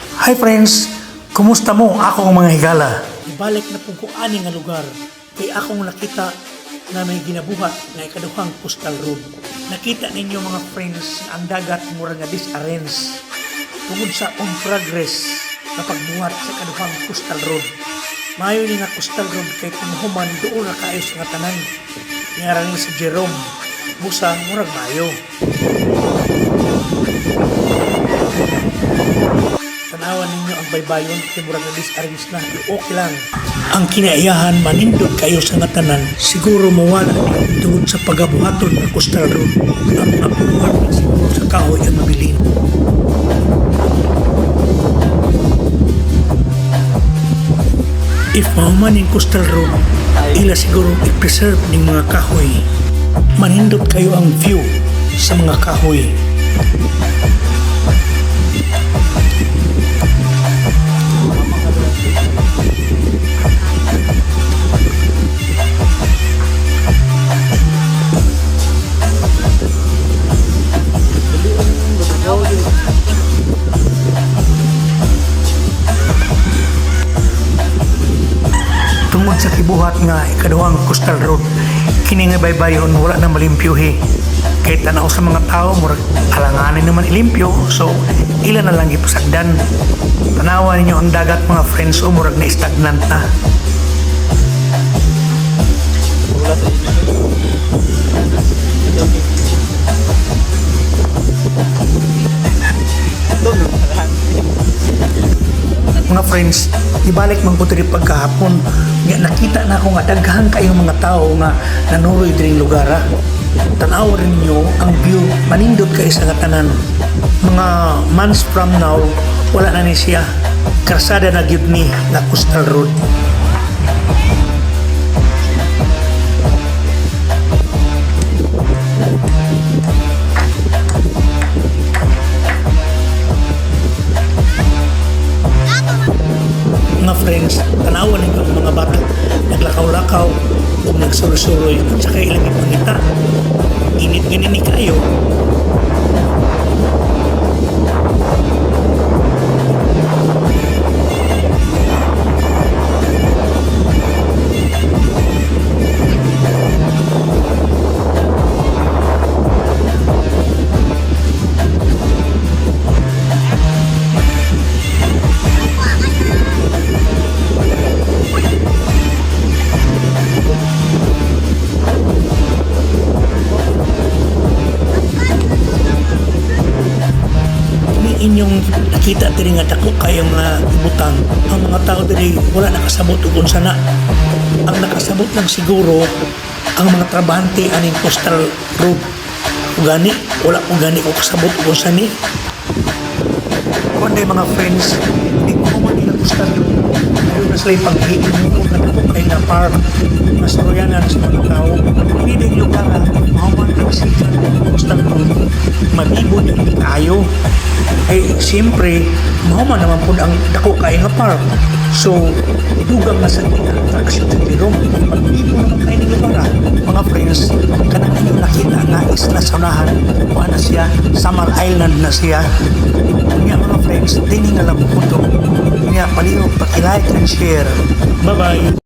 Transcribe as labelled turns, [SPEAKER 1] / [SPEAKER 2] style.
[SPEAKER 1] Hi friends, kumusta mo? Ako ang mga higala. Ibalik na po ko ani nga lugar. Kay akong nakita na may ginabuhat na ikaduhang coastal road. Nakita ninyo mga friends ang dagat mura nga disarrange tungod sa on progress na pagbuhat sa ikaduhang coastal road. Mayo ni nga coastal road kay kung human doon na kayo sa nga tanan. Ngaran ni si Jerome. Busa, murag mayo. Baybayon kay murag na disarrange na. Okay lang. Ang kinaiyahan manindot kayo sa ngatanan siguro mawala tungod sa pagabuhaton ng road. Ang siguro sa kahoy ang mabilin. If mahuman yung coastal road ila siguro i-preserve ng mga kahoy. Manindot kayo ang view sa mga kahoy tungod sa kibuhat nga ikaduhang coastal road kini nga baybayon wala na malimpyuhi kay tanaw sa mga tao murag alanganin naman ilimpyo so ila na lang gipasagdan tanawan ninyo ang dagat mga friends o murag na stagnant na
[SPEAKER 2] Wala sa inyo.
[SPEAKER 1] Friends ibalik man ko diri pagkahapon. Nga nakita na ako nga daghan kayong mga tao nga nanuroy diri lugar ah. tanaw rin nyo ang view. Manindot kayo sa katanan. Mga months from now wala na ni siya. Karsada na gyud ni na coastal road mga friends, tanawan ang mga bata naglakaw-lakaw o nagsuroy-suroy at saka ilang ipangita. Nakita diri nga dako kayo nga ibutang ang mga tao diri wala nakasabot ug unsa na ang nakasabot lang siguro ang mga trabahante aning coastal road Kung gani wala ko gani ko kasabot ug unsa ni Kundi mga friends, hindi ko man nila coastal road. Ayun na sila paghiin mo na dako kay nga park. Mas royanan sa mga tao. Hindi din na mahuman ang sikat ng coastal road. Mag-ibon yung kayo. Eh, siyempre, mahuman naman po ang dako kay nga park. So, dugang na sa attraction sa Jerome. Mag-ibon naman kayo ng lugar. Mga friends, kanang inyong nakita na isla sa unahan. Kuha na siya, Samar Island na siya. Kanya mga friends, din nga lang po ito. Kanya, palihog, paki-like and share. Bye-bye!